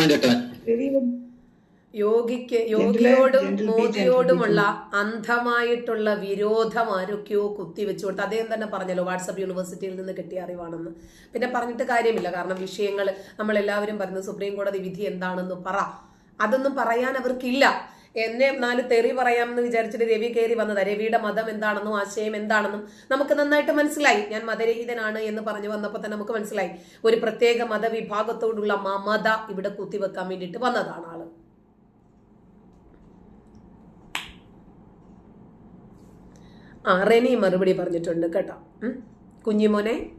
നാണം കെട്ടവൻ യോഗിക്ക് യോഗിയോടും മോദിയോടുമുള്ള അന്ധമായിട്ടുള്ള വിരോധം ആരൊക്കെയോ കുത്തിവെച്ചു കൊടുത്ത് അദ്ദേഹം തന്നെ പറഞ്ഞല്ലോ വാട്സപ്പ് യൂണിവേഴ്സിറ്റിയിൽ നിന്ന് കിട്ടിയ അറിവാണെന്ന്. പിന്നെ പറഞ്ഞിട്ട് കാര്യമില്ല കാരണം വിഷയങ്ങൾ നമ്മൾ എല്ലാവരും പറയുന്നത് സുപ്രീം കോടതി വിധി എന്താണെന്ന് പറ. അതൊന്നും പറയാൻ അവർക്കില്ല. എന്നെ നാല് തെറി പറയാമെന്ന് വിചാരിച്ചിട്ട് രവി കയറി വന്നത്. രവിയുടെ മതം എന്താണെന്നും ആശയം എന്താണെന്നും നമുക്ക് നന്നായിട്ട് മനസ്സിലായി. ഞാൻ മതരഹിതനാണ് എന്ന് പറഞ്ഞു വന്നപ്പോൾ തന്നെ നമുക്ക് മനസ്സിലായി. ഒരു പ്രത്യേക മതവിഭാഗത്തോടുള്ള മമത ഇവിടെ കുത്തിവെക്കാൻ വേണ്ടിയിട്ട് വന്നതാണ് ആൾ. ആ റെനി മറുപടി പറഞ്ഞിട്ടുണ്ട് കേട്ടോ. കുഞ്ഞിമോനെ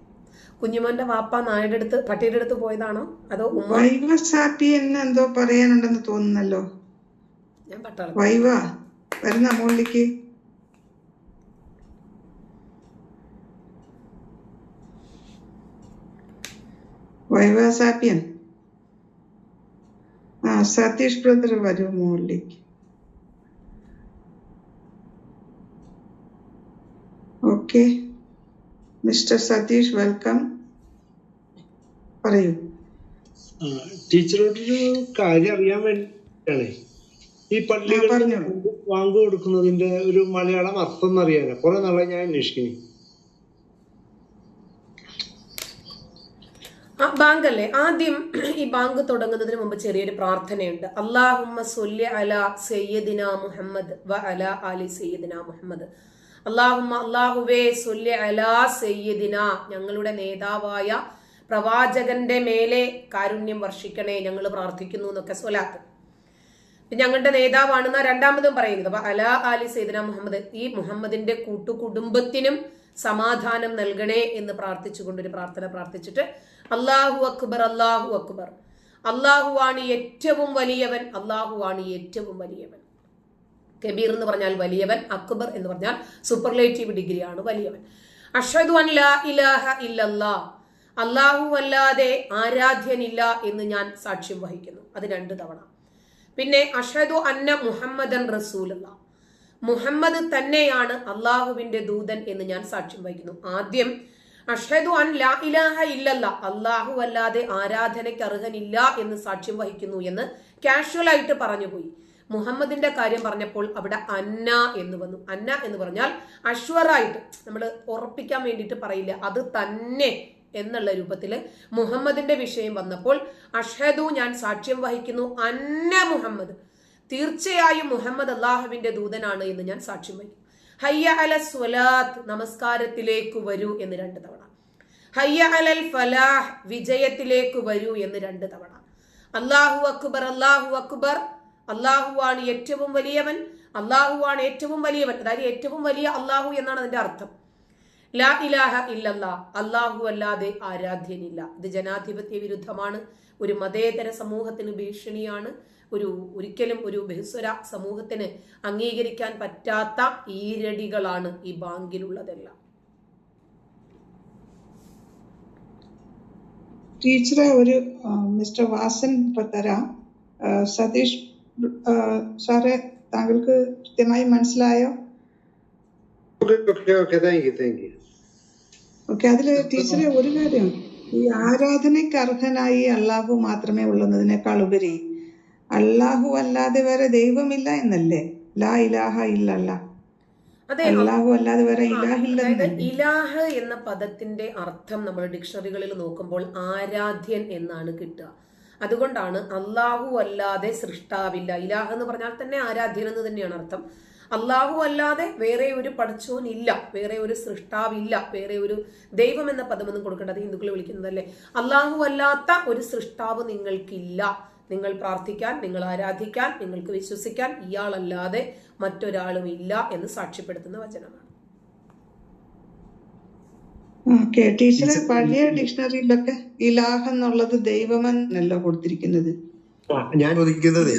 കുഞ്ഞിമോന്റെ വാപ്പ നായുടെ അടുത്ത് പട്ടിയുടെ അടുത്ത് പോയതാണോ? അതോ ഉമ്മ? എന്തോ പറയാനുണ്ടെന്ന് തോന്നുന്നല്ലോ. ഞാൻ പട്ടാളം വൈവ വരുന്ന മുകളിലേക്ക്. വൈവ സാപ്പിയൻ. ആ സതീഷ് ബ്രദർ വരൂ മുകളിലേക്ക്. ഓക്കെ. Mister Satish welcome. പറയൂ. ടീച്ചറോടൊരു കാര്യം അറിയാൻ വേണ്ടിയാണ്. ഈ പള്ളികളിൽ. വാങ്ക് കൊടുക്കുന്നതിന്റെ ഒരു മലയാളം അർത്ഥം എന്നറിയാനാ കുറെ നാളെ ഞാൻ അന്വേഷിക്കുന്നു. ആ ബാങ്ക് അല്ലേ ആദ്യം ഈ ബാങ്ക് തുടങ്ങുന്നതിന് മുമ്പ് ചെറിയൊരു പ്രാർത്ഥനയുണ്ട്. അള്ളാഹുമ്മ സൊല്യ അല സയ്യദിന മുഹമ്മദ് വ അല അലി സയ്യദിന മുഹമ്മദ്. അള്ളാഹുമ്മ അള്ളാഹുവേ സൊല്യ അല സയ്യദിന. ഞങ്ങളുടെ നേതാവായ പ്രവാചകന്റെ മേലെ കാരുണ്യം വർഷിക്കണേ. ഞങ്ങൾ പ്രാർത്ഥിക്കുന്നു എന്നൊക്കെ സ്വലാത്ത്. ഞങ്ങളുടെ നേതാവാണെന്ന രണ്ടാമതും പറയുന്നത്. അല അലി സൈദന മുഹമ്മദ് ഈ മുഹമ്മദിന്റെ കൂട്ടുകുടുംബത്തിനും സമാധാനം നൽകണേ എന്ന് പ്രാർത്ഥിച്ചുകൊണ്ട് ഒരു പ്രാർത്ഥന പ്രാർത്ഥിച്ചിട്ട് അള്ളാഹു അക്ബർ അള്ളാഹു അക്ബർ. അള്ളാഹുവാണ് ഏറ്റവും വലിയവൻ അള്ളാഹുവാണ് ഏറ്റവും വലിയവൻ. കബീർ എന്ന് പറഞ്ഞാൽ വലിയവൻ അക്ബർ എന്ന് പറഞ്ഞാൽ സൂപ്പർലേറ്റീവ് ഡിഗ്രിയാണ് വലിയവൻ. അഷദു ലാ ഇലാഹ അള്ളാഹു അല്ലാതെ ആരാധ്യനില്ല എന്ന് ഞാൻ സാക്ഷ്യം വഹിക്കുന്നു. അത് രണ്ട് തവണ. പിന്നെ അഷദു അന്ന മുഹമ്മദൻ റസൂലുള്ള. മുഹമ്മദ് തന്നെയാണ് അള്ളാഹുവിന്റെ ദൂതൻ എന്ന് ഞാൻ സാക്ഷ്യം വഹിക്കുന്നു. ആദ്യം അഷദു അൻ ലാ ഇലാഹ ഇല്ലല്ല അള്ളാഹു അല്ലാതെ ആരാധനയ്ക്ക് അർഹനില്ല എന്ന് സാക്ഷ്യം വഹിക്കുന്നു എന്ന് കാഷ്വൽ ആയിട്ട് പറഞ്ഞുപോയി മുഹമ്മദിന്റെ കാര്യം പറഞ്ഞപ്പോൾ അവിടെ അന്ന എന്ന് വന്നു. അന്ന എന്ന് പറഞ്ഞാൽ അശ്വറായിട്ട് നമ്മൾ ഉറപ്പിക്കാൻ വേണ്ടിയിട്ട് പറയില്ല അത് തന്നെ എന്നുള്ള രൂപത്തിൽ മുഹമ്മദിന്റെ വിഷയം വന്നപ്പോൾ അഷദു ഞാൻ സാക്ഷ്യം വഹിക്കുന്നു അന്ന മുഹമ്മദ്. തീർച്ചയായും മുഹമ്മദ് അള്ളാഹുവിന്റെ ദൂതനാണ് എന്ന് ഞാൻ സാക്ഷ്യം വഹിക്കും. ഹയ്യ അല സ്വലാത്ത് നമസ്കാരത്തിലേക്ക് വരൂ എന്ന് രണ്ട് തവണ. ഹയ്യ അലൽ ഫലാഹ് വിജയത്തിലേക്ക് വരൂ എന്ന് രണ്ട് തവണ. അള്ളാഹു അക്ബർ അള്ളാഹു അക്ബർ. അള്ളാഹുവാണ് ഏറ്റവും വലിയവൻ. അള്ളാഹുവാണ് ഏറ്റവും വലിയവൻ. അതായത് ഏറ്റവും വലിയ അള്ളാഹു എന്നാണ് അതിന്റെ അർത്ഥം. ലാ ഇലാഹ ഇല്ലല്ല. അള്ളാഹു അല്ലാതെ ആരാധ്യനില്ല. ഇത് ജനാധിപത്യ വിരുദ്ധമാണ്. ഒരു മതേതര സമൂഹത്തിന് ഭീഷണിയാണ്. ഒരു ഒരിക്കലും ഒരു ബഹുസ്വര സമൂഹത്തിന് അംഗീകരിക്കാൻ പറ്റാത്ത ഈരടികളാണ് ഈ ബാങ്കിലുള്ളതെല്ലാം. ടീച്ചറെ ഒരു മിസ്റ്റർ വാസൻ ഇപ്പൊ തരാം. സതീഷ് സാറെ താങ്കൾക്ക് കൃത്യമായി മനസ്സിലായോ? Okay thank you thank you okay അതിൽ ടീച്ചറെ ഒരു കാര്യം. ഈ ആരാധനയ്ക്ക് അർഹനായി അള്ളാഹു മാത്രമേ ഉള്ളതിനേക്കാൾ ഉപരി അള്ളാഹു അല്ലാതെ വേറെ ദൈവമില്ല എന്നല്ലേ? ലാ ഇലാഹ ഇല്ലല്ല. അള്ളാഹു അല്ലാതെ വേറെ ഇലാഹില്ല ഇലാഹ് എന്ന പദത്തിന്റെ അർത്ഥം നമ്മൾ ഡിക്ഷണറികളിൽ നോക്കുമ്പോൾ ആരാധ്യൻ എന്നാണ് കിട്ടുക. അതുകൊണ്ടാണ് അള്ളാഹു അല്ലാതെ സൃഷ്ടാവില്ല. ഇലാഹ എന്ന് പറഞ്ഞാൽ തന്നെ ആരാധ്യൻ എന്ന് തന്നെയാണ് അർത്ഥം. അള്ളാഹു അല്ലാതെ വേറെ ഒരു പടച്ചോൻ ഇല്ല വേറെ ഒരു സൃഷ്ടാവില്ല വേറെ ഒരു ദൈവം എന്ന പദമൊന്നും കൊടുക്കേണ്ടത് ഹിന്ദുക്കൾ വിളിക്കുന്നതല്ലേ? അള്ളാഹു അല്ലാത്ത ഒരു സൃഷ്ടാവ് നിങ്ങൾക്കില്ല. നിങ്ങൾ പ്രാർത്ഥിക്കാൻ നിങ്ങൾ ആരാധിക്കാൻ നിങ്ങൾക്ക് വിശ്വസിക്കാൻ ഇയാളല്ലാതെ മറ്റൊരാളും ഇല്ല എന്ന് സാക്ഷ്യപ്പെടുത്തുന്ന വചനമാണ്. ഓക്കെ ടീച്ചറെ പഴയ ഡിക്ഷണറിയിലൊക്കെ ഇലാഹ് എന്നുള്ളത് ദൈവമെന്നല്ല കൊടുത്തിരിക്കുന്നത്. ഞാൻ ചോദിക്കുന്നത്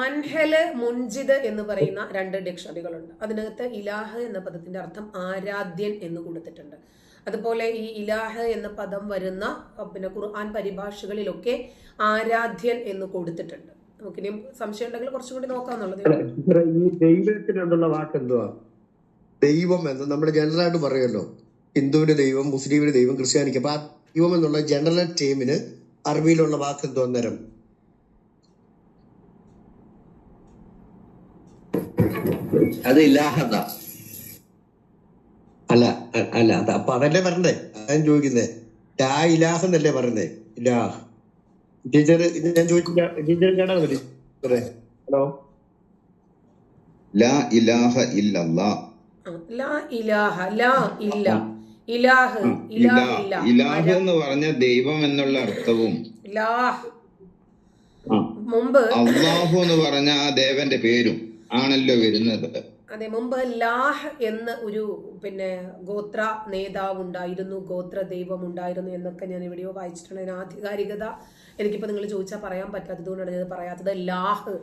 മൻഹൽ. മുൻജിദ് എന്ന് പറയുന്ന രണ്ട് ഡിക്ഷണറികളുണ്ട്. അതിനകത്ത് ഇലാഹ് എന്ന പദത്തിന്റെ അർത്ഥം ആരാധ്യൻ എന്ന് കൊടുത്തിട്ടുണ്ട്. അതുപോലെ ഈ ഇലാഹ് എന്ന പദം വരുന്ന പിന്നെ ഖുർആൻ പരിഭാഷകളിലൊക്കെ ആരാധ്യൻ എന്ന് കൊടുത്തിട്ടുണ്ട്. നമുക്കിനി സംശയം ഉണ്ടെങ്കിൽ കുറച്ചും കൂടി നോക്കാന്നുള്ളത് ഈ വാക്ക് എന്തുവാ? ദൈവം എന്ന് നമ്മൾ ജനറലായിട്ട് പറയുമല്ലോ. ഹിന്ദുവിന് ദൈവം മുസ്ലിമിന്റെ ദൈവം ക്രിസ്ത്യാനിക്ക്. അപ്പൊ ആ ദൈവം എന്നുള്ള ജനറൽ ടീമിന് അറബിയിലുള്ള വാക്ക് എന്തോ അന്നേരം? അത് ഇല്ലാഹത അല്ല അല്ല അത് അപ്പൊ അതല്ലേ പറഞ്ഞേ? ഞാൻ ചോദിക്കുന്നേ. ലാ ഇലാഹ് എന്നല്ലേ പറഞ്ഞേ? ഇലാഹ്. ടീച്ചർ ഞാൻ ചോദിച്ചില്ല. ടീച്ചർ കേട്ടാ ഹലോ? ലാ ഇലാഹ ഇല്ലല്ലാ. ലാ ഇലാഹ ലാ ഇല്ല. ഇലാഹ് ഇലാഹ് എന്ന് പറഞ്ഞ ദൈവം എന്നുള്ള അർത്ഥവും. മുമ്പ് അള്ളാഹു എന്ന് പറഞ്ഞ ആ ദേവന്റെ പേരും ആണല്ലോ വരുന്നത്. അതെ മുമ്പ് ലാഹ് എന്ന ഒരു പിന്നെ ഗോത്ര നേതാവ് ഉണ്ടായിരുന്നു ഗോത്ര ദൈവം ഉണ്ടായിരുന്നു എന്നൊക്കെ ഞാൻ എവിടെയോ വായിച്ചിട്ടുണ്ട്. അതിന് ആധികാരികത എനിക്കിപ്പോൾ നിങ്ങൾ ചോദിച്ചാൽ പറയാൻ പറ്റാത്തതുകൊണ്ടാണ് ഞാൻ പറയാത്തത്. ലാഹ്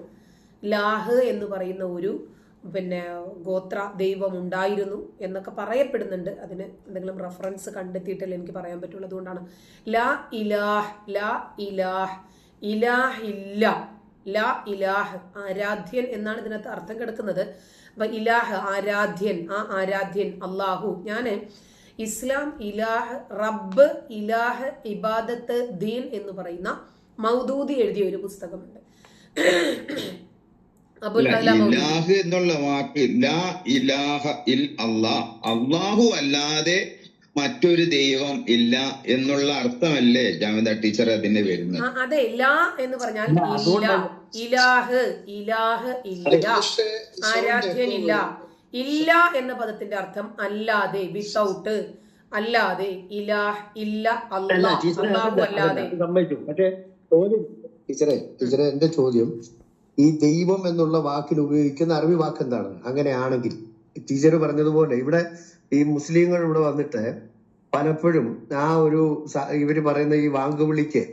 ലാഹ് എന്ന് പറയുന്ന ഒരു പിന്നെ ഗോത്ര ദൈവം ഉണ്ടായിരുന്നു എന്നൊക്കെ പറയപ്പെടുന്നുണ്ട്. അതിന് എന്തെങ്കിലും റെഫറൻസ് കണ്ടെത്തിയിട്ടല്ലേ എനിക്ക് പറയാൻ പറ്റുള്ളൂ. അതുകൊണ്ടാണ് ലാ ഇലാഹ് ലാ ഇലാഹ് ഇലാഹ് ഇല്ല ലാ ഇലാഹ് ആരാധ്യൻ എന്നാണ് ഇതിനകത്ത് അർത്ഥം കിടക്കുന്നത്. അപ്പൊ ഇലാഹ് ആരാധ്യൻ ആ ആരാധ്യൻ അള്ളാഹു ഞാൻ ഇസ്ലാം ഇലാഹ് റബ്ബ് ഇലാഹ് ഇബാദത്ത് ദീൻ എന്ന് പറയുന്ന മൗദൂദി എഴുതിയ ഒരു പുസ്തകമുണ്ട് അബുൽ അല്ല, കലാം മൗദൂദി ഇലാഹ് എന്നുള്ള വാക്ക് ലാ ഇലാഹ ഇൽ അള്ളാഹ് അള്ളാഹു അല്ലാതെ മറ്റൊരു ദൈവം ഇല്ല എന്നുള്ള അർത്ഥമല്ലേ ജാമിത ടീച്ചർ അതിന്റെ വരുന്നത്? അതെ ലാ എന്ന് പറഞ്ഞാൽ ഇല്ല ഇലാഹ്. ഇലാഹ് ഇല്ല. ആരാധ്യനില്ല. ഇല്ല എന്ന പദത്തിന്റെ അർത്ഥം അല്ലാതെ വിത്തൗട്ട് അല്ലാതെ ഇലാഹ് ഇല്ല അള്ളാഹു അല്ലാതെ. ടീച്ചറെ ടീച്ചറെ എന്റെ ചോദ്യം ഈ ദൈവം എന്നുള്ള വാക്കിന് ഉപയോഗിക്കുന്ന അറബി വാക്ക് എന്താണ്? അങ്ങനെയാണെങ്കിൽ. ടീച്ചർ പറഞ്ഞതുപോലെ ഇവിടെ ഈ മുസ്ലിങ്ങൾ ഇവിടെ വന്നിട്ട് പലപ്പോഴും ആ ഒരു ഇവർ പറയുന്ന ഈ വാങ്കുവിളിക്ക്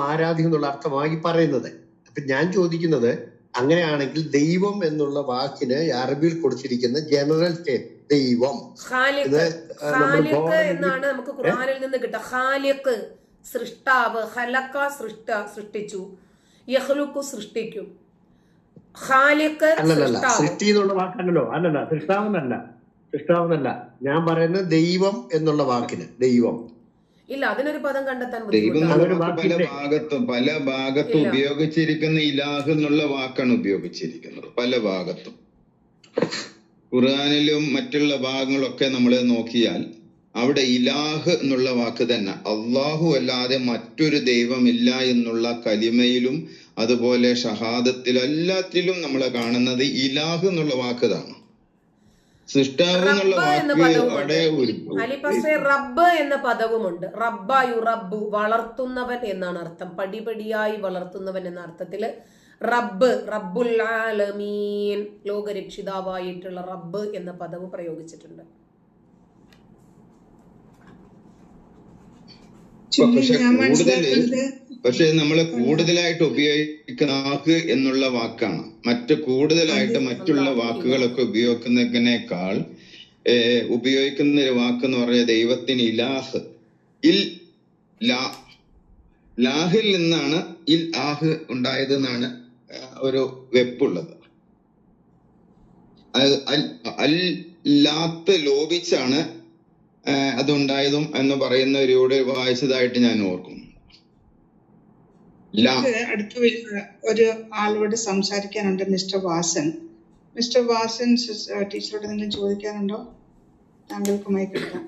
ആരാധ്യം എന്നുള്ള അർത്ഥമായി പറയുന്നത്. അപ്പൊ ഞാൻ ചോദിക്കുന്നത് അങ്ങനെയാണെങ്കിൽ ദൈവം എന്നുള്ള വാക്കിന് അറബിയിൽ കൊടുത്തിരിക്കുന്ന ജനറൽ ടേം ദൈവം. എന്നാണ് നമുക്ക് ഖുർആനിൽ നിന്ന് കിട്ടുക. സൃഷ്ടാവ് സൃഷ്ട സൃഷ്ടിച്ചു. യഹ്ലുക്കു സൃഷ്ടിക്കും. ഖാലിഖ് സൃഷ്ടി എന്നുള്ള വാക്കല്ലല്ലോ അല്ലല്ല സൃഷ്ടാവെന്നല്ല സൃഷ്ടാവെന്നല്ല. ഞാൻ പറയുന്നത് ദൈവം എന്നുള്ള വാക്കിന് ദൈവം. ഇല്ല അതിനൊരു പദം കണ്ടെത്താൻ ദൈവം പല ഭാഗത്തും പല ഭാഗത്തും ഉപയോഗിച്ചിരിക്കുന്ന ഇലാഹ് എന്നുള്ള വാക്കാണ് ഉപയോഗിച്ചിരിക്കുന്നത് പല ഭാഗത്തും. ഖുർആാനിലും മറ്റുള്ള ഭാഗങ്ങളൊക്കെ നമ്മൾ നോക്കിയാൽ അവിടെ ഇലാഹ് എന്നുള്ള വാക്ക് തന്നെ. അള്ളാഹു അല്ലാതെ മറ്റൊരു ദൈവമില്ല എന്നുള്ള കലിമയിലും അതുപോലെ ഷഹാദത്തിൽ എല്ലാത്തിലും നമ്മൾ കാണുന്നത് ഇലാഹ് എന്നുള്ള വാക്ക് തന്നെ സൃഷ്ടാവ് എന്നുള്ള വാക്ക് അവിടെ ഒരു റബ്ബ് എന്ന പദവുമുണ്ട്. റബ്ബായു റബ്ബു വളർത്തുന്നവൻ എന്നാണ് അർത്ഥം. പടിപടിയായി വളർത്തുന്നവൻ എന്ന അർത്ഥത്തിൽ റബ്ബ് റബ്ബുൽ ആലമീൻ ലോകരക്ഷിതാവായിട്ടുള്ള റബ്ബ് എന്ന പദവ് പ്രയോഗിച്ചിട്ടുണ്ട്. പക്ഷെ കൂടുതൽ പക്ഷെ നമ്മൾ കൂടുതലായിട്ട് ഉപയോഗിക്കുന്ന വാക്ക് എന്നുള്ള വാക്കാണ്. മറ്റ് കൂടുതലായിട്ട് മറ്റുള്ള വാക്കുകളൊക്കെ ഉപയോഗിക്കുന്നതിനേക്കാൾ ഉപയോഗിക്കുന്ന ഒരു വാക്ക് എന്ന് പറയുന്നത് ദൈവത്തിന് ഇലാഹ്. ഇൽ ലാ ലാഹിൽ നിന്നാണ് ഇൽ ആഹ് ഉണ്ടായത് എന്നാണ് ഒരു വെപ്പുള്ളത്. അൽ ലാത്ത് ലോപിച്ചാണ് അതുണ്ടായതും എന്ന് പറയുന്ന പറയുന്നവരോട് വായിച്ചതായിട്ട് ഞാൻ ഓർക്കുന്നു അടുത്ത ഒരു ആളോട് സംസാരിക്കാനുണ്ട് മിസ്റ്റർ വാസൻ. മിസ്റ്റർ വാസൻ ടീച്ചറോട് എന്തെങ്കിലും ചോദിക്കാനുണ്ടോ? താങ്കൾക്ക് മൈക്ക് എടുക്കാം.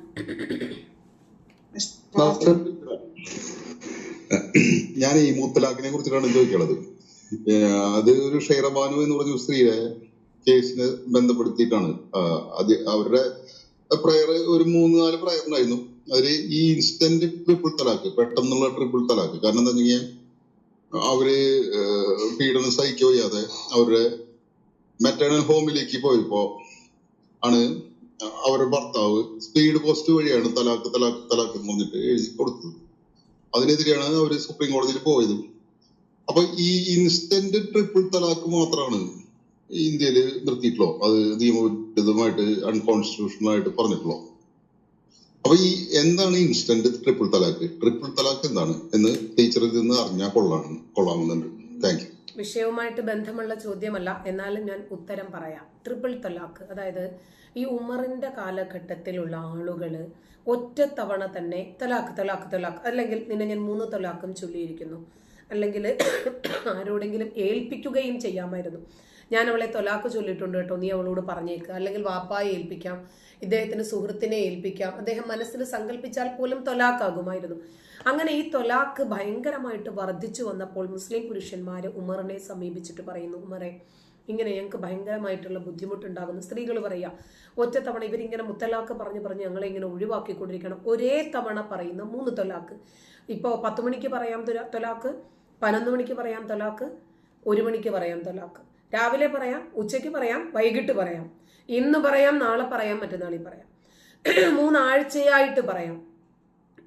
ഞാൻ ഈ മുത്തലാഖിനെ കുറിച്ചിട്ടാണ് ചോദിക്കുന്നത് അത് ഒരു ഷെയറബാനു എന്ന് പറഞ്ഞ സ്ത്രീയെ കേസിനെ ബന്ധപ്പെടുത്തിയിട്ടാണ്. അത് അവരുടെ പ്രയർ ഒരു മൂന്ന് നാല് പ്രയർ ഉണ്ടായിരുന്നു. അതിൽ ഈ ഇൻസ്റ്റന്റ് ട്രിപ്പിൾ തലാക്ക് പെട്ടെന്നുള്ള ട്രിപ്പിൾ തലാക്ക്. കാരണം എന്താ വെച്ചാൽ അവർ പീഡനം സഹിക്കുക വയ്യാതെ അവരുടെ മെറ്റേണൽ ഹോമിലേക്ക് പോയപ്പോ ആണ് അവരുടെ ഭർത്താവ് സ്പീഡ് പോസ്റ്റ് വഴിയാണ് തലാക്ക് തലാക്ക് തലാക്ക് എന്ന് പറഞ്ഞിട്ട് എഴുതി കൊടുത്തത്. അതിനെതിരെയാണ് അവർ സുപ്രീം കോടതിയിൽ പോയത്. അപ്പൊ ഈ ഇൻസ്റ്റന്റ് ട്രിപ്പിൾ തലാക്ക് മാത്രമാണ് ഇന്ത്യയിൽ നിർത്തിയിട്ടുള്ളൂ. അത് നിയമവിരുദ്ധമായിട്ട് അൺകോൺസ്റ്റിറ്റ്യൂഷണൽ ആയിട്ട് പറഞ്ഞിട്ടുള്ളൂ. അപ്പൊ ഈ എന്താണ് instant triple talaq triple talaq എന്താണ്? എന്ന് ടീച്ചറിൽ നിന്ന് അറിഞ്ഞാൽ കൊള്ളാണ് കൊള്ളാമെന്നുണ്ട് താങ്ക് യു വിഷയവുമായിട്ട് ബന്ധമുള്ള ചോദ്യമല്ല. എന്നാലും ഞാൻ ഉത്തരം പറയാം. ട്രിപ്പിൾ തലാഖ് അതായത് ഈ ഉമറിന്റെ കാലഘട്ടത്തിലുള്ള ആളുകൾ ഒറ്റത്തവണ തന്നെ തലാഖ് തലാഖ് തലാഖ് അല്ലെങ്കിൽ നിന്നെ ഞാൻ മൂന്ന് തലാഖും ചൊല്ലിയിരിക്കുന്നു. അല്ലെങ്കിൽ ആരോടെങ്കിലും ഏൽപ്പിക്കുകയും ചെയ്യാമായിരുന്നു. ഞാൻ അവളെ തൊലാക്ക് ചൊല്ലിയിട്ടുണ്ട് കേട്ടോ നീ അവളോട് പറഞ്ഞേക്കുക അല്ലെങ്കിൽ വാപ്പായെ ഏൽപ്പിക്കാം ഇദ്ദേഹത്തിന്റെ സുഹൃത്തിനെ ഏൽപ്പിക്കാം. അദ്ദേഹം മനസ്സിൽ സങ്കല്പിച്ചാൽ പോലും തൊലാക്കാകുമായിരുന്നു. അങ്ങനെ ഈ തൊലാക്ക് ഭയങ്കരമായിട്ട് വർദ്ധിച്ചു വന്നപ്പോൾ മുസ്ലിം പുരുഷന്മാർ ഉമറിനെ സമീപിച്ചിട്ട് പറയുന്നു ഉമറെ ഇങ്ങനെ ഞങ്ങൾക്ക് ഭയങ്കരമായിട്ടുള്ള ബുദ്ധിമുട്ടുണ്ടാകുന്നു. സ്ത്രീകൾ പറയാ ഒറ്റ തവണ ഇവരിങ്ങനെ മുത്തലാക്ക് പറഞ്ഞ് പറഞ്ഞ് ഞങ്ങളെ ഇങ്ങനെ ഒഴിവാക്കിക്കൊണ്ടിരിക്കണം. ഒരേ തവണ പറയുന്ന മൂന്ന് തൊലാക്ക്. ഇപ്പോൾ പത്ത് മണിക്ക് പറയാം തൊല- തൊലാക്ക് പതിനൊന്ന് മണിക്ക് പറയാം തൊലാക്ക് ഒരു മണിക്ക് പറയാം തൊലാക്ക്. രാവിലെ പറയാം ഉച്ചയ്ക്ക് പറയാം വൈകിട്ട് പറയാം. ഇന്ന് പറയാം നാളെ പറയാം മറ്റന്നാളിൽ പറയാം. മൂന്നാഴ്ചയായിട്ട് പറയാം.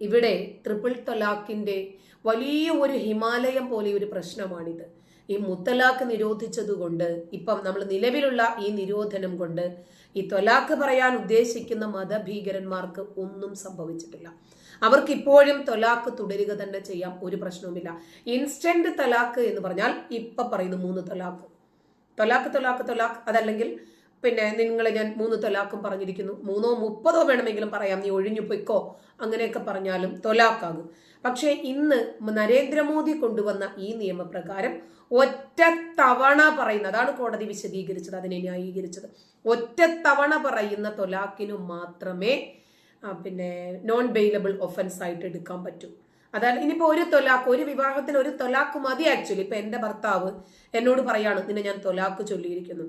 ഇവിടെ ട്രിപ്പിൾ തലാഖിന്റെ വലിയ ഒരു ഹിമാലയം പോലെ ഒരു പ്രശ്നമാണിത്. ഈ മുത്തലാഖ് നിരോധിച്ചതുകൊണ്ട് ഇപ്പം നമ്മൾ നിലവിലുള്ള ഈ നിരോധനം കൊണ്ട് ഈ തൊലാഖ് പറയാൻ ഉദ്ദേശിക്കുന്ന മതഭീകരന്മാർക്ക് ഒന്നും സംഭവിച്ചിട്ടില്ല. അവർക്ക് ഇപ്പോഴും തൊലാഖ് തുടരുക തന്നെ ചെയ്യാം ഒരു പ്രശ്നവുമില്ല. ഇൻസ്റ്റന്റ് തലാഖ് എന്ന് പറഞ്ഞാൽ ഇപ്പൊ പറയുന്നു മൂന്ന് തൊലാഖ്. തൊലാഖ് തൊലാക്ക് തൊലാക്ക്. അതല്ലെങ്കിൽ പിന്നെ നിങ്ങളെ ഞാൻ മൂന്ന് തൊലാക്കും പറഞ്ഞിരിക്കുന്നു. മൂന്നോ മുപ്പതോ വേണമെങ്കിലും പറയാം. നീ ഒഴിഞ്ഞു പൊയ്ക്കോ. അങ്ങനെയൊക്കെ പറഞ്ഞാലും തൊലാക്കാകും. പക്ഷേ ഇന്ന് നരേന്ദ്രമോദി കൊണ്ടുവന്ന ഈ നിയമപ്രകാരം ഒറ്റ തവണ പറയുന്ന അതാണ് കോടതി വിശദീകരിച്ചത് അതിനെ ന്യായീകരിച്ചത്. ഒറ്റ തവണ പറയുന്ന തൊലാക്കിനു മാത്രമേ പിന്നെ നോൺ ബെയിലബിൾ ഒഫൻസ് ആയിട്ട് എടുക്കാൻ പറ്റൂ. അതായത് ഇനിയിപ്പോ ഒരു തൊലാക്ക് ഒരു വിവാഹത്തിന് ഒരു തൊലാക്ക് മതി ആക്ച്വലി ഇപ്പൊ എന്റെ ഭർത്താവ് എന്നോട് പറയാണ് നിന്നെ ഞാൻ തൊലാക്ക് ചൊല്ലിയിരിക്കുന്നു.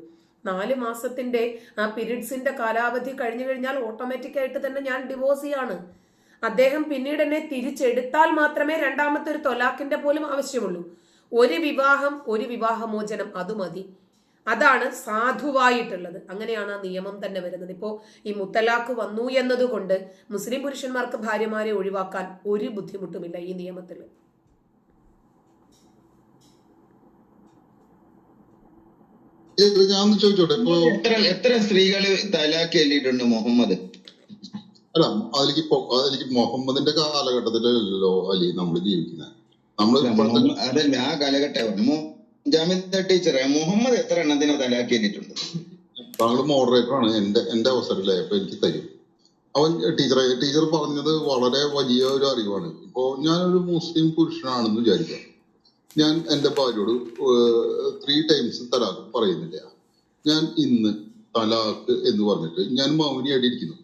നാല് മാസത്തിന്റെ ആ പീരീഡ്സിന്റെ കാലാവധി കഴിഞ്ഞു കഴിഞ്ഞാൽ ഓട്ടോമാറ്റിക്കായിട്ട് തന്നെ ഞാൻ ഡിവോഴ്സ് ചെയ്യാണ്. അദ്ദേഹം പിന്നീട് എന്നെ തിരിച്ചെടുത്താൽ മാത്രമേ രണ്ടാമത്തെ ഒരു തൊലാക്കിന്റെ പോലും ആവശ്യമുള്ളൂ. ഒരു വിവാഹം ഒരു വിവാഹമോചനം അത് മതി. അതാണ് സാധുവായിട്ടുള്ളത്. അങ്ങനെയാണ് ആ നിയമം തന്നെ വരുന്നത്. ഇപ്പോൾ ഈ മുത്തലാഖ് വന്നു എന്നതുകൊണ്ട് മുസ്ലിം പുരുഷന്മാർക്ക് ഭാര്യമാരെ ഒഴിവാക്കാൻ ഒരു ബുദ്ധിമുട്ടുമില്ല ഈ നിയമത്തിൽ. ഞാൻ ചോദിച്ചോട്ടെ? ഇപ്പോ എത്ര എത്ര സ്ത്രീകൾ തലാക്ക് എല്ലിയിട്ടുണ്ട് മുഹമ്മദ്? അല്ല അതിലേക്ക് അതിലേക്ക് മുഹമ്മദിന്റെ കാലഘട്ടത്തിലല്ലോ അലി നമ്മൾ ജീവിക്കുന്നത് നമ്മൾ അതല്ല ആ കാലഘട്ടം ജാമിദ ടീച്ചറെ മുഹമ്മദ് എത്ര എണ്ണത്തിന് തലാക്ക് എല്ലിയിട്ടുണ്ട് താങ്കൾ മോഡറേറ്ററാണ്. എന്റെ എന്റെ അവസരത്തിലെ അപ്പൊ എനിക്ക് തരും. അവൻ ടീച്ചറെ ടീച്ചർ പറഞ്ഞത് വളരെ വലിയ ഒരു അറിവാണ്. ഇപ്പോ ഞാനൊരു മുസ്ലിം പുരുഷനാണെന്ന് വിചാരിക്കാം. ഞാൻ എന്റെ ഭാര്യയോട് ത്രീ ടൈംസ് തലാഖ് പറയുന്നില്ല. ഞാൻ ഇന്ന് തലാഖ് എന്ന് പറഞ്ഞിട്ട് ഞാൻ മൗനിയായിട്ട് ഇരിക്കുന്നു.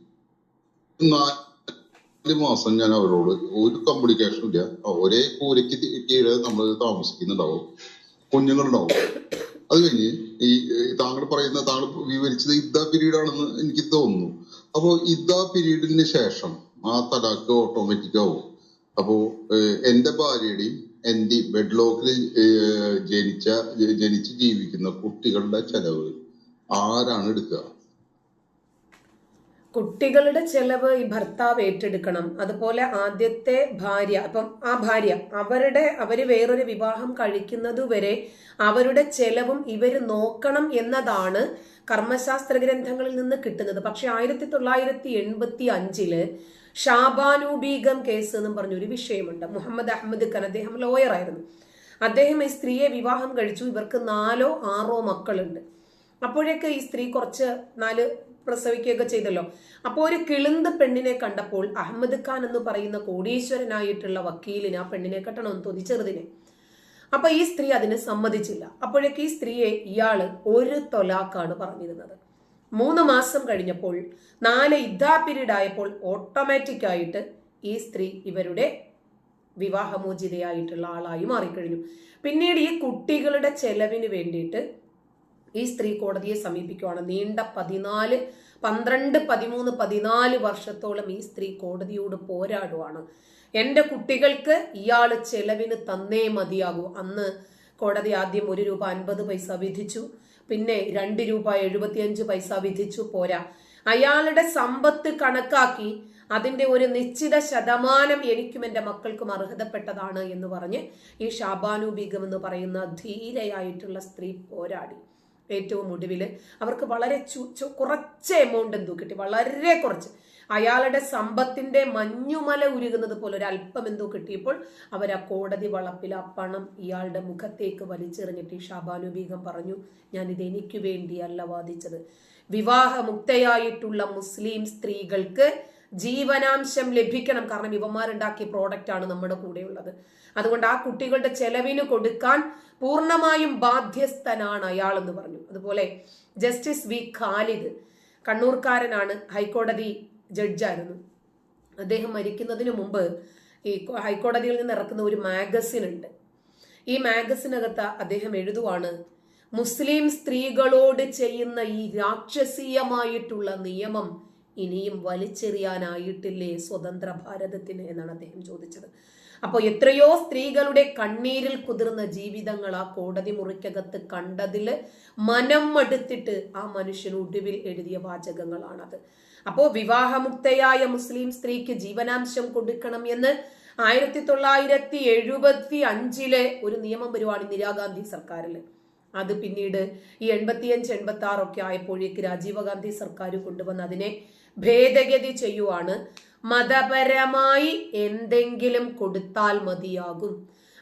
നാല് മാസം ഞാൻ അവരോട് ഒരു കമ്മ്യൂണിക്കേഷനും ഇല്ല. ഒരേ കൂരയ്ക്ക് കീഴെ നമ്മൾ താമസിക്കുന്നുണ്ടാവും. കുഞ്ഞുങ്ങളുണ്ടാവും അത് കഴിഞ്ഞ് ഈ താങ്കൾ പറയുന്ന താങ്കൾ വിവരിച്ചത് ഇദ്ദ പീരീഡ് ആണെന്ന് എനിക്ക് തോന്നുന്നു. അപ്പോ ഇദ്ദ പീരീഡിന് ശേഷം ആ തലാക്ക് ഓട്ടോമാറ്റിക് ആവും. അപ്പോ ഏഹ്, എന്റെ ഭാര്യയുടെയും എന്റെയും ബെഡ്ലോക്കിൽ ജനിച്ച ജനിച്ച് ജീവിക്കുന്ന കുട്ടികളുടെ ചെലവ് ആരാണ് എടുക്കുക? കുട്ടികളുടെ ചെലവ് ഈ ഭർത്താവ് ഏറ്റെടുക്കണം. അതുപോലെ ആദ്യത്തെ ഭാര്യ അപ്പം ആ ഭാര്യ അവരുടെ അവർ വേറൊരു വിവാഹം കഴിക്കുന്നതുവരെ അവരുടെ ചെലവും ഇവർ നോക്കണം എന്നതാണ് കർമ്മശാസ്ത്ര ഗ്രന്ഥങ്ങളിൽ നിന്ന് കിട്ടുന്നത്. പക്ഷെ ആയിരത്തി തൊള്ളായിരത്തി എൺപത്തി അഞ്ചിൽ ഷാബാനു ബീഗം കേസ് എന്നും പറഞ്ഞൊരു വിഷയമുണ്ട്. മുഹമ്മദ് അഹമ്മദ് ഖാൻ അദ്ദേഹം ലോയർ ആയിരുന്നു അദ്ദേഹം ഈ സ്ത്രീയെ വിവാഹം കഴിച്ചു. ഇവർക്ക് നാലോ ആറോ മക്കളുണ്ട്. അപ്പോഴേക്ക് ഈ സ്ത്രീ കുറച്ച് നാല് പ്രസവിക്കുകയൊക്കെ ചെയ്തല്ലോ. അപ്പോൾ ഒരു കിളുന്ത് പെണ്ണിനെ കണ്ടപ്പോൾ അഹമ്മദ് ഖാൻ എന്ന് പറയുന്ന കോടീശ്വരനായിട്ടുള്ള വക്കീലിന് ആ പെണ്ണിനെ കെട്ടണമെന്ന് തോന്നി ചെറുതിനെ അപ്പൊ ഈ സ്ത്രീ അതിന് സമ്മതിച്ചില്ല. അപ്പോഴേക്ക് ഈ സ്ത്രീയെ ഇയാൾ ഒരു തൊലാക്കാണ് പറഞ്ഞിരുന്നത്. മൂന്ന് മാസം കഴിഞ്ഞപ്പോൾ നാല് ഇദ്ദാ പീരീഡ് ആയപ്പോൾ ഓട്ടോമാറ്റിക് ആയിട്ട് ഈ സ്ത്രീ ഇവരുടെ വിവാഹമോചിതയായിട്ടുള്ള ആളായി മാറിക്കഴിഞ്ഞു. പിന്നീട് ഈ കുട്ടികളുടെ ചെലവിന് വേണ്ടിയിട്ട് ഈ സ്ത്രീ കോടതിയെ സമീപിക്കുവാണ്. നീണ്ട പതിനാല് പന്ത്രണ്ട് പതിമൂന്ന് പതിനാല് വർഷത്തോളം ഈ സ്ത്രീ കോടതിയോട് പോരാടുവാണ്. എന്റെ കുട്ടികൾക്ക് ഇയാൾ ചെലവിന് തന്നേ മതിയാകൂ. അന്ന് കോടതി ആദ്യം ഒരു രൂപ അൻപത് പൈസ വിധിച്ചു. പിന്നെ രണ്ട് രൂപ എഴുപത്തിയഞ്ച് പൈസ വിധിച്ചു. പോരാ. അയാളുടെ സമ്പത്ത് കണക്കാക്കി അതിന്റെ ഒരു നിശ്ചിത ശതമാനം എനിക്കും എന്റെ മക്കൾക്കും അർഹതപ്പെട്ടതാണ് എന്ന് പറഞ്ഞ് ഈ ഷാബാനു ബീഗം എന്ന് പറയുന്ന ധീരയായിട്ടുള്ള സ്ത്രീ പോരാടി. ഏറ്റവും ഒടുവിൽ അവർക്ക് വളരെ കുറച്ച് എമൗണ്ട് എന്തോ കിട്ടി. വളരെ കുറച്ച്. അയാളുടെ സമ്പത്തിന്റെ മഞ്ഞുമല ഉരുകുന്നത് പോലെ ഒരു അല്പം എന്തോ കിട്ടിയപ്പോൾ അവർ ആ കോടതി വളപ്പിൽ ആ പണം ഇയാളുടെ മുഖത്തേക്ക് വലിച്ചെറിഞ്ഞിട്ട് ഈ ഷാബാനു പറഞ്ഞു ഞാൻ ഇത് എനിക്ക് വേണ്ടിയല്ല വാദിച്ചത്. വിവാഹമുക്തയായിട്ടുള്ള മുസ്ലിം സ്ത്രീകൾക്ക് ജീവനാംശം ലഭിക്കണം. കാരണം ഇവന്മാരുണ്ടാക്കിയ പ്രോഡക്റ്റ് ആണ് നമ്മുടെ കൂടെയുള്ളത്. അതുകൊണ്ട് ആ കുട്ടികളുടെ ചെലവിന് കൊടുക്കാൻ പൂർണമായും ബാധ്യസ്ഥനാണ് അയാൾ എന്ന് പറഞ്ഞു. അതുപോലെ ജസ്റ്റിസ് വി ഖാലിദ് കണ്ണൂർക്കാരനാണ് ഹൈക്കോടതി ജഡ്ജായിരുന്നു. അദ്ദേഹം മരിക്കുന്നതിന് മുമ്പ് ഈ ഹൈക്കോടതിയിൽ നിന്ന് ഇറക്കുന്ന ഒരു മാഗസിൻ ഉണ്ട്. ഈ മാഗസിനകത്ത് അദ്ദേഹം എഴുതുവാണ് മുസ്ലിം സ്ത്രീകളോട് ചെയ്യുന്ന ഈ രാക്ഷസീയമായിട്ടുള്ള നിയമം ഇനിയും വലിച്ചെറിയാനായിട്ടില്ലേ സ്വതന്ത്ര ഭാരതത്തിന്? എന്നാണ് അദ്ദേഹം ചോദിച്ചത്. അപ്പോൾ എത്രയോ സ്ത്രീകളുടെ കണ്ണീരിൽ കുതിർന്ന ജീവിതങ്ങൾ ആ കോടതി മുറിക്കകത്ത് കണ്ടതിൽ മനം മടുത്തിട്ട് ആ മനുഷ്യൻ ഒടുവിൽ എഴുതിയ വാചകങ്ങളാണത്. അപ്പോ വിവാഹമുക്തയായ മുസ്ലിം സ്ത്രീക്ക് ജീവനാംശം കൊടുക്കണം എന്ന് ആയിരത്തി തൊള്ളായിരത്തി എഴുപത്തി അഞ്ചിലെ ഒരു നിയമം വരുവാണ് ഇന്ദിരാഗാന്ധി സർക്കാരിൽ. അത് പിന്നീട് ഈ എൺപത്തിയഞ്ച് എൺപത്തി ആറൊക്കെ ആയപ്പോഴേക്ക് രാജീവ് ഗാന്ധി സർക്കാർ കൊണ്ടുവന്ന് അതിനെ ഭേദഗതി ചെയ്യുവാണ്. മതപരമായി എന്തെങ്കിലും കൊടുത്താൽ മതിയാകും.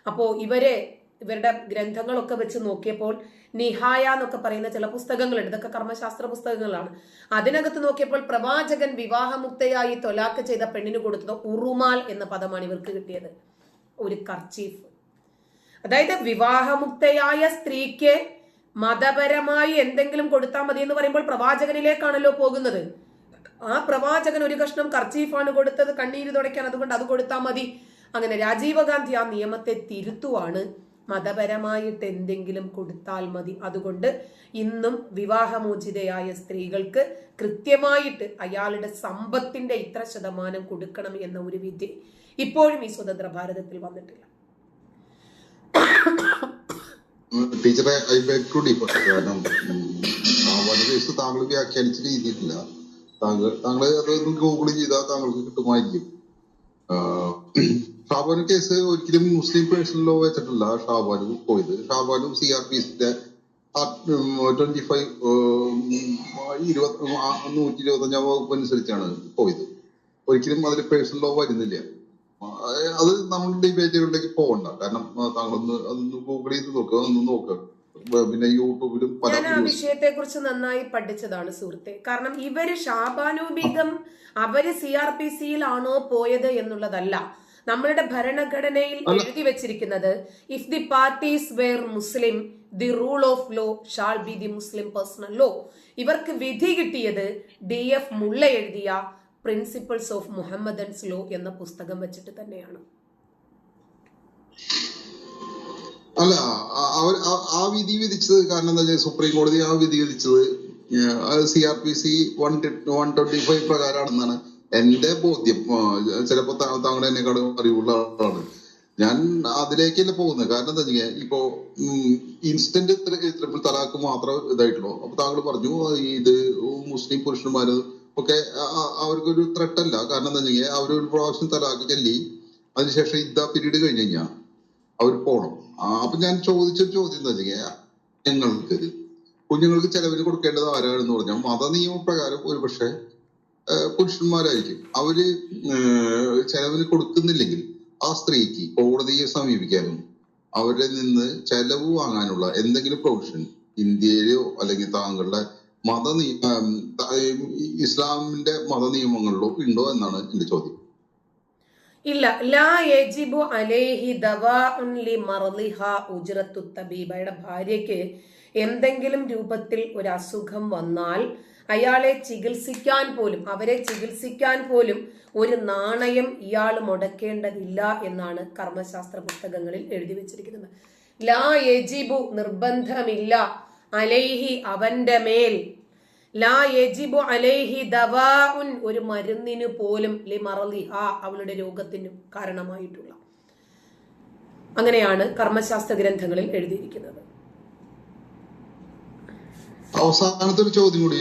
അപ്പോ ഇവരെ ഇവരുടെ ഗ്രന്ഥങ്ങളൊക്കെ വെച്ച് നോക്കിയപ്പോൾ നിഹായ എന്നൊക്കെ പറയുന്ന ചില പുസ്തകങ്ങളുണ്ട്. ഇതൊക്കെ കർമ്മശാസ്ത്ര പുസ്തകങ്ങളാണ്. അതിനകത്ത് നോക്കിയപ്പോൾ പ്രവാചകൻ വിവാഹമുക്തയായി തൊലാക്ക് ചെയ്ത പെണ്ണിന് കൊടുത്തത് ഉറുമാൽ എന്ന പദമാണ് ഇവർക്ക് കിട്ടിയത്. ഒരു കർച്ചീഫ്. അതായത് വിവാഹമുക്തയായ സ്ത്രീക്ക് മതപരമായി എന്തെങ്കിലും കൊടുത്താൽ മതി എന്ന് പറയുമ്പോൾ പ്രവാചകനിലേക്കാണല്ലോ പോകുന്നത്. ആ പ്രവാചകൻ ഒരു കഷ്ണം കർച്ചീഫാണ് കൊടുത്തത് കണ്ണീര് തുടയ്ക്കാൻ അതുകൊണ്ട് അത് കൊടുത്താൽ മതി. അങ്ങനെ രാജീവ് ഗാന്ധി ആ നിയമത്തെ തിരുത്തുവാണ്. മതപരമായിട്ട് എന്തെങ്കിലും കൊടുത്താൽ മതി. അതുകൊണ്ട് ഇന്നും വിവാഹമോചിതയായ സ്ത്രീകൾക്ക് കൃത്യമായിട്ട് അയാളുടെ സമ്പത്തിന്റെ ഇത്ര ശതമാനം കൊടുക്കണം എന്ന ഒരു വിധി ഇപ്പോഴും ഈ സ്വതന്ത്ര ഭാരതത്തിൽ വന്നിട്ടില്ല. ടീച്ചറെ ഐ കൂടി കാരണം കേസ് താങ്കൾ വ്യാഖ്യാനിച്ച രീതിയിലില്ല താങ്കൾ താങ്കൾ അതൊന്ന് ഗൂഗിൾ ചെയ്താൽ താങ്കൾക്ക് കിട്ടുമായിരിക്കും. ഷാബാൻ കേസ് ഒരിക്കലും മുസ്ലിം പേഴ്സണൽ ലോ വെച്ചിട്ടല്ല ഷാബാനു പോയത്. ഷാബാനും സി ആർ പി സിന്റെ ട്വന്റി ഫൈവ് ഇരുപത്തി നൂറ്റി ഇരുപത്തി അഞ്ചാം വകുപ്പ് അനുസരിച്ചാണ് പോയത്. ഒരിക്കലും അതിൽ പേഴ്സണൽ ലോ വരുന്നില്ല. അത് നമ്മൾ ഡിബേറ്റുകളിലേക്ക് പോകണ്ട. കാരണം താങ്കളൊന്ന് അതൊന്ന് ഗൂഗിൾ ചെയ്ത് നോക്കുക ഒന്ന് നോക്കുക പിന്നെ യൂട്യൂബിലും പല ഞാൻ ആ വിഷയത്തെ കുറിച്ച് നന്നായി പഠിച്ചതാണ് സുഹൃത്തെ. കാരണം ഇവർ ഷാബാനു ബീഗം അവർ സി ആർ പി സിയിലാണോ പോയത് എന്നുള്ളതല്ല. നമ്മളുടെ ഭരണഘടനയിൽ. എഴുതി വെച്ചിരിക്കുന്നത് if the parties were Muslim the rule of law shall be the Muslim personal law ഇവർക്ക് വിധി കിട്ടിയത് ഡി എഫ് മുള്ള എഴുതിയ പ്രിൻസിപ്പിൾസ് ഓഫ് മുഹമ്മദൻസ് ലോ എന്ന പുസ്തകം വെച്ചിട്ട് തന്നെയാണ്. അല്ല അവർ ആ- വിധി വിധിച്ചത് കാരണം എന്താ വെച്ചാൽ സുപ്രീം കോടതി ആ വിധി വിധിച്ചത് C R P C one one twenty five പ്രകാരമാണെന്നാണ് എന്റെ ബോധ്യം. ചിലപ്പോ താ- താങ്കൾ എന്നെക്കാളും അറിവുള്ള ആളാണ്. ഞാൻ അതിലേക്കല്ല പോകുന്നത്. കാരണം എന്താ വെച്ചാൽ ഇപ്പോ ഇൻസ്റ്റന്റ് ട്രിപ്പിൾ തലാക്ക് മാത്രം ഇതായിട്ടുള്ളൂ. അപ്പൊ താങ്കൾ പറഞ്ഞു ഇത് മുസ്ലിം പുരുഷന്മാര് ഒക്കെ അവർക്കൊരു ത്രെട്ടല്ല കാരണം എന്താ വെച്ചാൽ ഒരു പ്രാവശ്യം തലാക്ക് ചൊല്ലി അതിനുശേഷം ഇതാ പീരീഡ് കഴിഞ്ഞു കഴിഞ്ഞാൽ അവർ ആ, അപ്പൊ ഞാൻ ചോദിച്ച ചോദ്യം എന്താ വെച്ചാൽ ഞങ്ങൾക്ക് കുഞ്ഞുങ്ങൾക്ക് ചെലവിന് കൊടുക്കേണ്ടത് ആരാണെന്ന് പറഞ്ഞാൽ നിയമപ്രകാരം ഒരുപക്ഷെ പുരുഷന്മാരായിരിക്കും. അവർ ചെലവിന് കൊടുക്കുന്നില്ലെങ്കിൽ ആ സ്ത്രീക്ക് കോടതിയെ സമീപിക്കാനും അവരുടെ നിന്ന് ചെലവ് വാങ്ങാനുള്ള എന്തെങ്കിലും പ്രൊവിഷൻ ഇന്ത്യയിലോ അല്ലെങ്കിൽ താങ്കളുടെ മത ഇസ്ലാമിന്റെ മത നിയമങ്ങളിലോ ഉണ്ടോ എന്നാണ് എന്റെ ചോദ്യം. ഇല്ല. ലാ യജിബു അലൈഹി ദവാഉൻ മർലിഹ ഉജ്റത്തു തബീബയുടെ ഭാര്യയ്ക്ക് എന്തെങ്കിലും രൂപത്തിൽ ഒരു അസുഖം വന്നാൽ അയാളെ ചികിത്സിക്കാൻ പോലും അവരെ ചികിത്സിക്കാൻ പോലും ഒരു നാണയം ഇയാൾ മുടക്കേണ്ടതില്ല എന്നാണ് കർമ്മശാസ്ത്ര പുസ്തകങ്ങളിൽ എഴുതി വെച്ചിരിക്കുന്നത്. ലാ യജിബു നിർബന്ധമില്ല. അലൈഹി അവന്റെ മേൽ ലാ യജിബു അലൈഹി ദവാഉൻ ഒരു മരുന്നിന് പോലും ലി മറലി ആ അവളുടെ രോഗത്തിന് കാരണമായിട്ടുള്ള. അങ്ങനെയാണ് കർമ്മശാസ്ത്ര ഗ്രന്ഥങ്ങളിൽ എഴുതിയിരിക്കുന്നത്. അവസാനത്തെ ഒരു ചോദ്യം കൂടി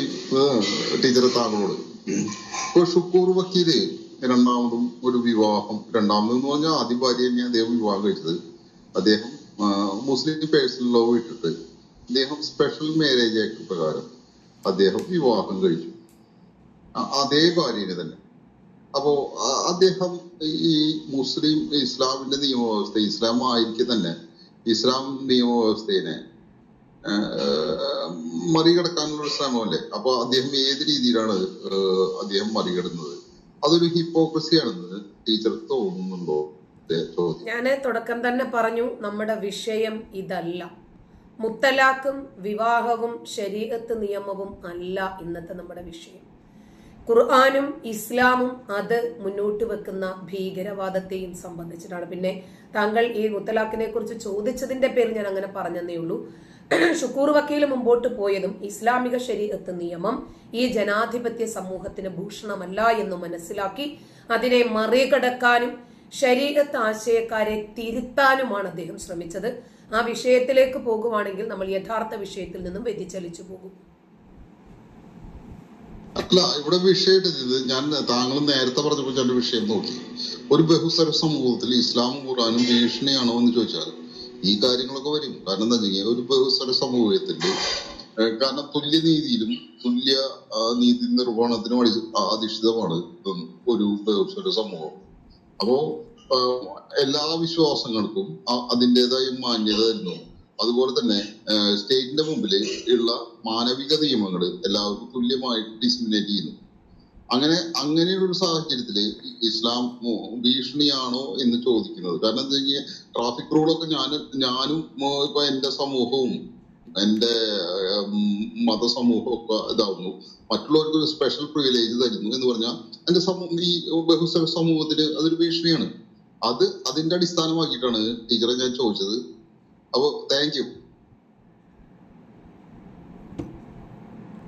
ടീച്ചർ താങ്കളോട്. ഇപ്പൊ ഷുക്കൂർ വക്കീൽ രണ്ടാമതും ഒരു വിവാഹം രണ്ടാമത് എന്ന് പറഞ്ഞാൽ ആദ്യ ഭാര്യ തന്നെ അദ്ദേഹം വിവാഹം കഴിച്ചത്. അദ്ദേഹം മുസ്ലിം പേഴ്സണൽ ലോ ഇട്ടിട്ട് അദ്ദേഹം സ്പെഷ്യൽ മാരേജ് ആക്ട് പ്രകാരം അദ്ദേഹം വിവാഹം കഴിച്ചു. അതേ ഭാര്യനെ തന്നെ. അപ്പോ അദ്ദേഹം ഈ മുസ്ലിം ഇസ്ലാമിന്റെ നിയമവ്യവസ്ഥ ഇസ്ലാം ആയിരിക്കെ തന്നെ ഇസ്ലാം നിയമവ്യവസ്ഥയെ മറികടക്കാനുള്ള ശ്രമമല്ലേ? അപ്പൊ അദ്ദേഹം ഏത് രീതിയിലാണ് അദ്ദേഹം മറികടന്നത്? അതൊരു ഹിപ്പോക്രസിയാണെന്ന് ടീച്ചർ തോന്നുന്നുണ്ടോ? ചോദ്യം ഞാൻ തുടക്കം തന്നെ പറഞ്ഞു നമ്മുടെ വിഷയം ഇതല്ല. മുത്തലാഖും വിവാഹവും ശരീരത്ത് നിയമവും അല്ല ഇന്നത്തെ നമ്മുടെ വിഷയം. ഖുർആാനും ഇസ്ലാമും അത് മുന്നോട്ട് വെക്കുന്ന ഭീകരവാദത്തെയും സംബന്ധിച്ചിട്ടാണ്. പിന്നെ താങ്കൾ ഈ മുത്തലാഖിനെ കുറിച്ച് ചോദിച്ചതിന്റെ പേര് ഞാൻ അങ്ങനെ പറഞ്ഞതേ ഉള്ളൂ. ഷുക്കൂർ വക്കീൽ മുമ്പോട്ട് പോയതും ഇസ്ലാമിക ശരീരത്ത് നിയമം ഈ ജനാധിപത്യ സമൂഹത്തിന് ഭൂഷണമല്ല എന്ന് മനസ്സിലാക്കി അതിനെ മറികടക്കാനും ശരീരത്ത് ആശയക്കാരെ തിരുത്താനുമാണ് അദ്ദേഹം ശ്രമിച്ചത്. ആ വിഷയത്തിലേക്ക് പോകുവാണെങ്കിൽ നമ്മൾ യഥാർത്ഥ വിഷയത്തിൽ നിന്നും വ്യതിചലിച്ചു പോകും. അല്ല ഇവിടെ വിഷയമായിട്ട് ഇത് ഞാൻ താങ്കൾ നേരത്തെ പറഞ്ഞപ്പോൾ ഞാൻ വിഷയം നോക്കി. ഒരു ബഹുസര സമൂഹത്തിൽ ഇസ്ലാം ഖുറാനും ഭീഷണിയാണോ എന്ന് ചോദിച്ചാൽ ഈ കാര്യങ്ങളൊക്കെ വരും. കാരണം എന്താ വെച്ചാൽ ഒരു ബഹുസ്വര സമൂഹത്തിന്റെ കാരണം തുല്യനീതിയിലും തുല്യ നീതി നിർവഹണത്തിനും അധിഷ്ഠിതമാണ് ഒരു ബഹുസര സമൂഹം. അപ്പോ എല്ലാ വിശ്വാസങ്ങൾക്കും അതിന്റെതായ മാന്യത തരുന്നു അതുപോലെ തന്നെ സ്റ്റേറ്റിന്റെ മുമ്പിൽ ഉള്ള മാനവിക നിയമങ്ങൾ എല്ലാവർക്കും തുല്യമായിട്ട് ഡിസ്മിനേറ്റ് ചെയ്യുന്നു. അങ്ങനെ അങ്ങനെയുള്ള ഒരു സാഹചര്യത്തിൽ ഇസ്ലാം ഭീഷണിയാണോ എന്ന് ചോദിക്കുന്നത്. കാരണം എന്താ വെച്ചാൽ ട്രാഫിക് റൂളൊക്കെ ഞാൻ ഞാനും ഇപ്പൊ എന്റെ സമൂഹവും എന്റെ മതസമൂഹം ഒക്കെ ഇതാവുന്നു. മറ്റുള്ളവർക്ക് ഒരു സ്പെഷ്യൽ പ്രിവിലേജ് തരുന്നു എന്ന് പറഞ്ഞാൽ എന്റെ സമൂഹം ഈ ബഹുസ്വര സമൂഹത്തിന് അതൊരു ഭീഷണിയാണ്. അത് അതിന്റെ അടിസ്ഥാനമാക്കിയിട്ടാണ് ടീച്ചറെ ഞാൻ ചോദിച്ചത്. അപ്പൊ താങ്ക് യു